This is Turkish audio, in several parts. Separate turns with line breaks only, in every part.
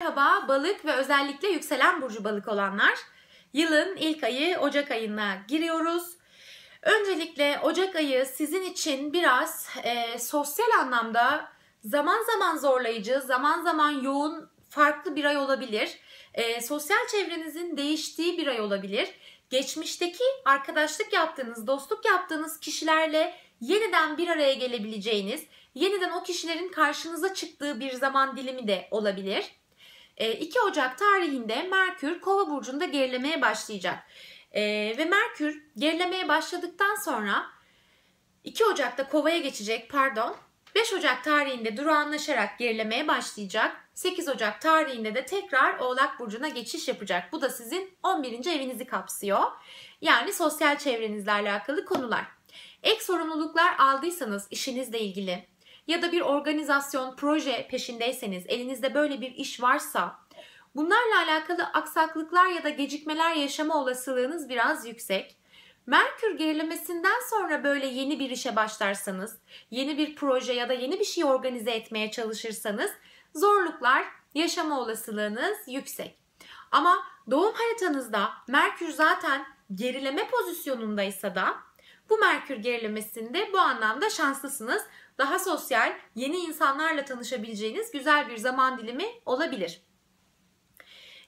Merhaba balık ve özellikle yükselen burcu balık olanlar. Yılın ilk ayı Ocak ayına giriyoruz. Öncelikle Ocak ayı sizin için biraz e, sosyal anlamda zaman zaman zorlayıcı, zaman zaman yoğun, farklı bir ay olabilir. E, sosyal çevrenizin değiştiği bir ay olabilir. Geçmişteki arkadaşlık yaptığınız, dostluk yaptığınız kişilerle yeniden bir araya gelebileceğiniz, yeniden o kişilerin karşınıza çıktığı bir zaman dilimi de olabilir. 2 e, Ocak tarihinde Merkür Kova burcunda gerilemeye başlayacak. E, ve Merkür gerilemeye başladıktan sonra 2 Ocak'ta Kova'ya geçecek pardon. 5 Ocak tarihinde durağanlaşarak gerilemeye başlayacak. 8 Ocak tarihinde de tekrar Oğlak Burcu'na geçiş yapacak. Bu da sizin 11. evinizi kapsıyor. Yani sosyal çevrenizle alakalı konular. Ek sorumluluklar aldıysanız işinizle ilgili ya da bir organizasyon, proje peşindeyseniz, elinizde böyle bir iş varsa bunlarla alakalı aksaklıklar ya da gecikmeler yaşama olasılığınız biraz yüksek. Merkür gerilemesinden sonra böyle yeni bir işe başlarsanız, yeni bir proje ya da yeni bir şey organize etmeye çalışırsanız zorluklar yaşama olasılığınız yüksek. Ama doğum haritanızda Merkür zaten gerileme pozisyonundaysa da bu Merkür gerilemesinde bu anlamda şanslısınız. Daha sosyal, yeni insanlarla tanışabileceğiniz güzel bir zaman dilimi olabilir.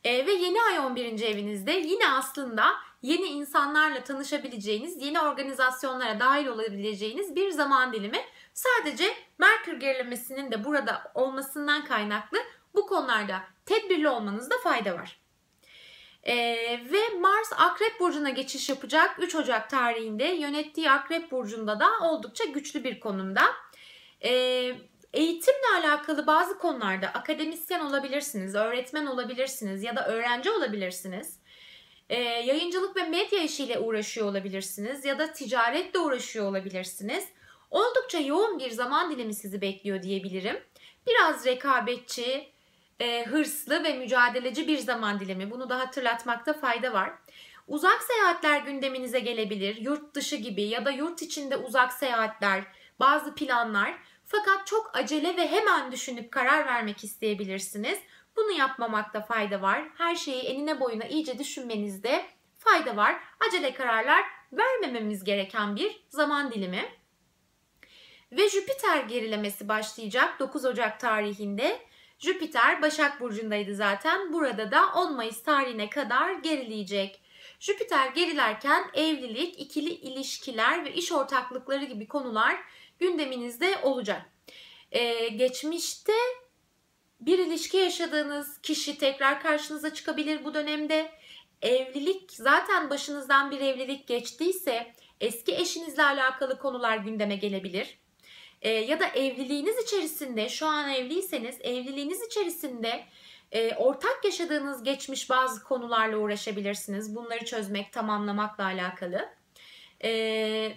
E, ve yeni ay 11. evinizde yine aslında yeni insanlarla tanışabileceğiniz, yeni organizasyonlara dahil olabileceğiniz bir zaman dilimi. Sadece Merkür gerilemesinin de burada olmasından kaynaklı bu konularda tedbirli olmanızda fayda var. Ee, ve Mars Akrep Burcu'na geçiş yapacak 3 Ocak tarihinde yönettiği Akrep Burcu'nda da oldukça güçlü bir konumda. Ee, eğitimle alakalı bazı konularda akademisyen olabilirsiniz, öğretmen olabilirsiniz ya da öğrenci olabilirsiniz. Ee, yayıncılık ve medya işiyle uğraşıyor olabilirsiniz ya da ticaretle uğraşıyor olabilirsiniz. Oldukça yoğun bir zaman dilimi sizi bekliyor diyebilirim. Biraz rekabetçi, e, hırslı ve mücadeleci bir zaman dilimi. Bunu da hatırlatmakta fayda var. Uzak seyahatler gündeminize gelebilir. Yurt dışı gibi ya da yurt içinde uzak seyahatler, bazı planlar. Fakat çok acele ve hemen düşünüp karar vermek isteyebilirsiniz. Bunu yapmamakta fayda var. Her şeyi enine boyuna iyice düşünmenizde fayda var. Acele kararlar vermememiz gereken bir zaman dilimi. Ve Jüpiter gerilemesi başlayacak 9 Ocak tarihinde. Jüpiter Başak Burcu'ndaydı zaten. Burada da 10 Mayıs tarihine kadar gerileyecek. Jüpiter gerilerken evlilik, ikili ilişkiler ve iş ortaklıkları gibi konular gündeminizde olacak. Ee, geçmişte bir ilişki yaşadığınız kişi tekrar karşınıza çıkabilir bu dönemde. Evlilik zaten başınızdan bir evlilik geçtiyse eski eşinizle alakalı konular gündeme gelebilir. Ee, ya da evliliğiniz içerisinde şu an evliyseniz evliliğiniz içerisinde e, ortak yaşadığınız geçmiş bazı konularla uğraşabilirsiniz. Bunları çözmek, tamamlamakla alakalı. E,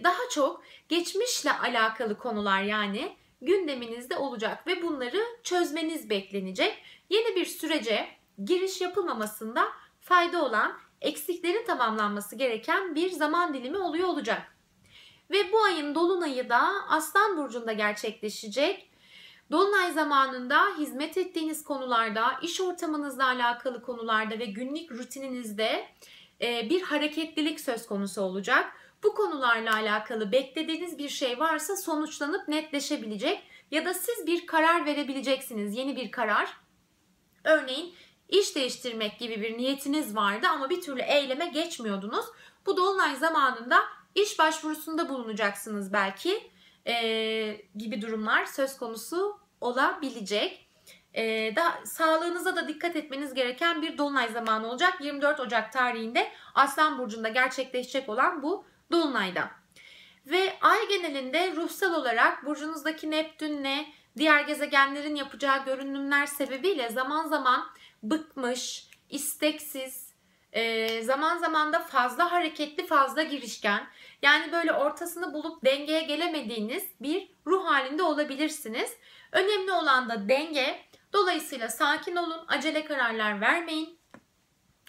daha çok geçmişle alakalı konular yani gündeminizde olacak ve bunları çözmeniz beklenecek. Yeni bir sürece giriş yapılmamasında fayda olan eksiklerin tamamlanması gereken bir zaman dilimi oluyor olacak. Ve bu ayın dolunayı da Aslan burcunda gerçekleşecek. Dolunay zamanında hizmet ettiğiniz konularda, iş ortamınızla alakalı konularda ve günlük rutininizde e, bir hareketlilik söz konusu olacak. Bu konularla alakalı beklediğiniz bir şey varsa sonuçlanıp netleşebilecek ya da siz bir karar verebileceksiniz, yeni bir karar. Örneğin iş değiştirmek gibi bir niyetiniz vardı ama bir türlü eyleme geçmiyordunuz. Bu dolunay zamanında iş başvurusunda bulunacaksınız belki e, gibi durumlar söz konusu olabilecek. E, daha sağlığınıza da dikkat etmeniz gereken bir dolunay zamanı olacak. 24 Ocak tarihinde Aslan burcunda gerçekleşecek olan bu dolunayda. Ve ay genelinde ruhsal olarak burcunuzdaki Neptünle diğer gezegenlerin yapacağı görünümler sebebiyle zaman zaman bıkmış, isteksiz, e, zaman zaman da fazla hareketli, fazla girişken, yani böyle ortasını bulup dengeye gelemediğiniz bir ruh halinde olabilirsiniz. Önemli olan da denge. Dolayısıyla sakin olun, acele kararlar vermeyin.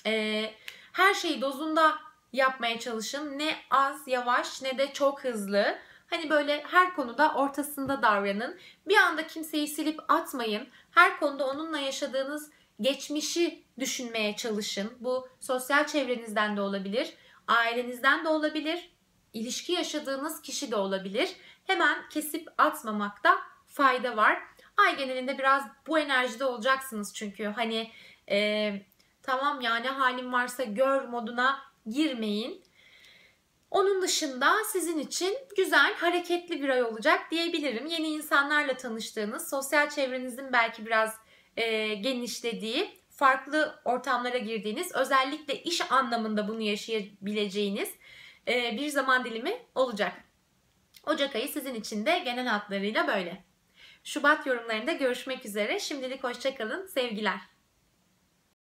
Ee, her şeyi dozunda yapmaya çalışın. Ne az yavaş ne de çok hızlı. Hani böyle her konuda ortasında davranın. Bir anda kimseyi silip atmayın. Her konuda onunla yaşadığınız geçmişi düşünmeye çalışın. Bu sosyal çevrenizden de olabilir, ailenizden de olabilir, ilişki yaşadığınız kişi de olabilir. Hemen kesip atmamakta fayda var. Ay genelinde biraz bu enerjide olacaksınız çünkü hani e, tamam ya ne halim varsa gör moduna girmeyin. Onun dışında sizin için güzel, hareketli bir ay olacak diyebilirim. Yeni insanlarla tanıştığınız, sosyal çevrenizin belki biraz e, genişlediği, farklı ortamlara girdiğiniz, özellikle iş anlamında bunu yaşayabileceğiniz e, bir zaman dilimi olacak. Ocak ayı sizin için de genel hatlarıyla böyle. Şubat yorumlarında görüşmek üzere. Şimdilik hoşçakalın. Sevgiler.